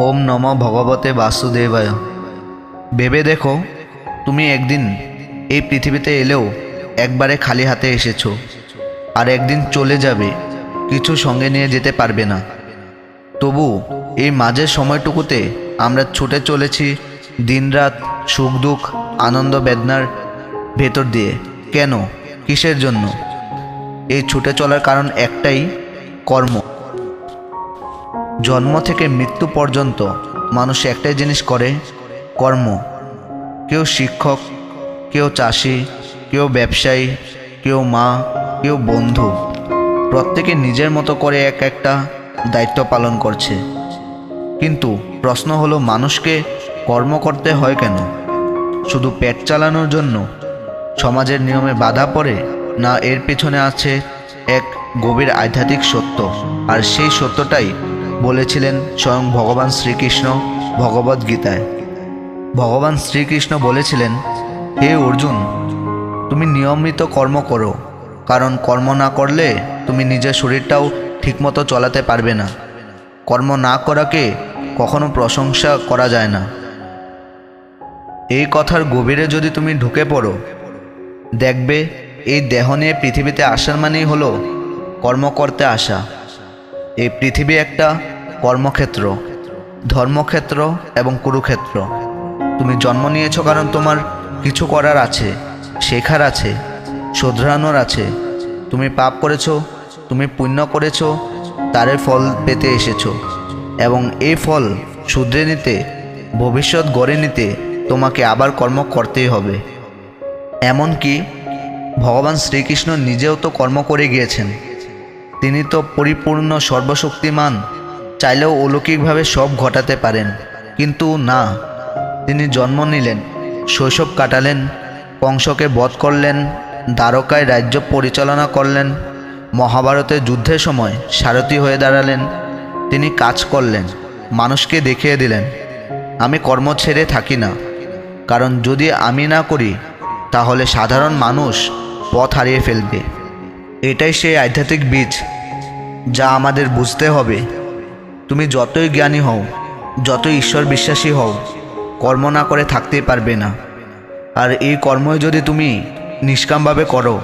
ওম নম ভগবতে বাসুদেবায়। ভেবে দেখো, তুমি একদিন এই পৃথিবীতে এলেও একবারে খালি হাতে এসেছ, আর একদিন চলে যাবে, কিছু সঙ্গে নিয়ে যেতে পারবে না। তবু এই মাঝের সময়টুকুতে আমরা ছুটে চলেছি দিনরাত সুখ দুঃখ, আনন্দ বেদনার ভেতর দিয়ে। কেন? কিসের জন্য? এই ছুটে চলার কারণ একটাই, কর্ম। জন্ম থেকে মৃত্যু পর্যন্ত মানুষ একটাই জিনিস করে, কর্ম। কেউ শিক্ষক, কেউ চাষি, কেউ ব্যবসায়ী, কেউ মা, কেউ বন্ধু। প্রত্যেকে নিজের মতো করে এক একটা দায়িত্ব পালন করছে। কিন্তু প্রশ্ন হলো, মানুষকে কর্ম করতে হয় কেন? শুধু পেট চালানোর জন্য? সমাজের নিয়মে বাধা পড়ে? না, এর পেছনে আছে এক গভীর আধ্যাত্মিক সত্য। আর সেই সত্যটাই বলেছিলেন স্বয়ং ভগবান শ্রীকৃষ্ণ ভগবদ গীতায়। ভগবান শ্রীকৃষ্ণ বলেছিলেন, হে অর্জুন, তুমি নিয়মিত কর্ম করো, কারণ কর্ম না করলে তুমি নিজের শরীরটাও ঠিকমতো চলাতে পারবে না। কর্ম না করাকে কখনো প্রশংসা করা যায় না। এই কথার গভীরে যদি তুমি ঢুকে পড়ো, দেখবে এই দেহ নিয়ে পৃথিবীতে আসার মানেই হলো কর্ম করতে আসা। এই পৃথিবী একটা কর্মক্ষেত্র, ধর্মক্ষেত্র এবং কুরুক্ষেত্র। তুমি জন্ম নিয়েছ কারণ তোমার কিছু করার আছে, শেখার আছে, শোধরানোর আছে। তুমি পাপ করেছ, তুমি পুণ্য করেছ, তারের ফল পেতে এসেছ। এবং এই ফল শুধরে নিতে, ভবিষ্যৎ গড়ে নিতে তোমাকে আবার কর্ম করতেই হবে। এমনকি ভগবান শ্রীকৃষ্ণ নিজেও তো কর্ম করে গিয়েছেন। তিনি তো পরিপূর্ণ সর্বশক্তিমান, চাইলেও অলৌকিকভাবে সব ঘটাতে পারেন। কিন্তু না, তিনি জন্ম নিলেন, শৈশব কাটালেন কংসকে বধ করলেন, দ্বারকায় রাজ্য পরিচালনা করলেন মহাভারতের যুদ্ধের সময় সারথী হয়ে দাঁড়ালেন, তিনি কাজ করলেন, মানুষকে দেখিয়ে দিলেন, আমি কর্ম ছেড়ে থাকি না, কারণ যদি আমি না করি, তাহলে সাধারণ মানুষ পথ হারিয়ে ফেলবে। এটাই সেই আধ্যাত্মিক বীজ। যা আমাদের বুঝতে হবে। তুমি যতই জ্ঞানী হও, যতই ঈশ্বর বিশ্বাসী হও, কর্ম না করে থাকতেই পারবে না। আর এই কর্মই যদি তুমি নিষ্কামভাবে করো,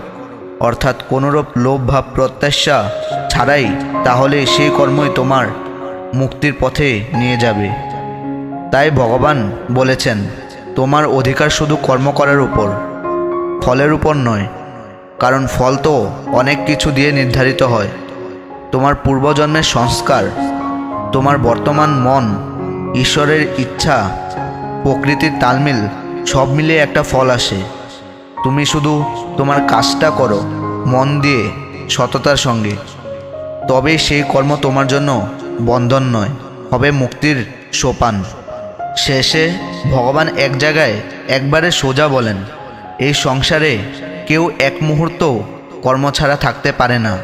অর্থাৎ কোনোরূপ লোভ, ভাব, প্রত্যাশা ছাড়াই, তাহলে সেই কর্মই তোমার মুক্তির পথে নিয়ে যাবে। তাই ভগবান বলেছেন, তোমার অধিকার শুধু কর্ম করার উপর, ফলের উপর নয়, কারণ ফল তো অনেক কিছু দিয়ে নির্ধারিত হয়। তোমার পূর্বজন্মের সংস্কার, তোমার বর্তমান মন, ঈশ্বরের ইচ্ছা, প্রকৃতির তালমিল, সব মিলিয়ে একটা ফল আসে। তুমি শুধু তোমার কাজটা করো, মন দিয়ে, সততার সঙ্গে। তবেই সেই কর্ম তোমার জন্য বন্ধন নয়, হবে মুক্তির সোপান। শেষে ভগবান এক জায়গায় একবারে সোজা বলেন, এই সংসারে কেউ এক মুহূর্ত কর্ম ছাড়া থাকতে পারে না।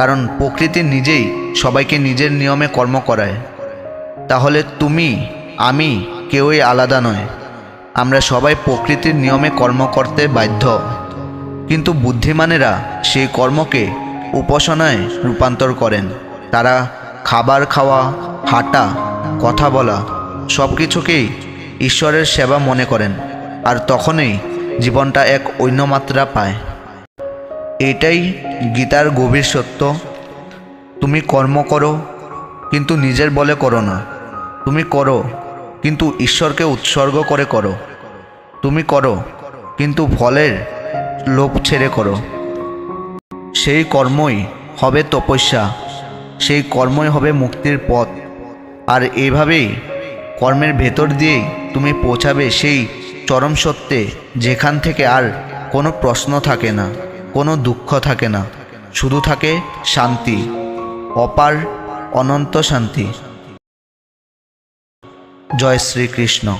কারণ প্রকৃতি নিজেই সবাইকে নিজের নিয়মে কর্ম করায়। তাহলে তুমি, আমি কেউই আলাদা নয়। আমরা সবাই প্রকৃতির নিয়মে কর্ম করতে বাধ্য। কিন্তু বুদ্ধিমানেরা সেই কর্মকে উপাসনায় রূপান্তর করেন। তারা খাবার খাওয়া, হাঁটা, কথা বলা সব কিছুকেই ঈশ্বরের সেবা মনে করেন। আর তখনই জীবনটা এক অন্য মাত্রা পায়। এটাই গীতার গভীর সত্য। তুমি কর্ম করো, কিন্তু নিজের বলে করো না। তুমি করো, কিন্তু ঈশ্বরকে উৎসর্গ করে করো। তুমি করো, কিন্তু ফলের লোভ ছেড়ে করো। সেই কর্মই হবে তপস্যা, সেই কর্মই হবে মুক্তির পথ। আর এভাবেই কর্মের ভেতর দিয়েই তুমি পৌঁছাবে সেই চরম সত্যে, যেখান থেকে আর কোনো প্রশ্ন থাকে না। কোনো দুঃখ থাকে না। শুধু থাকে শান্তি। অপার অনন্ত শান্তি। জয় শ্রীকৃষ্ণ।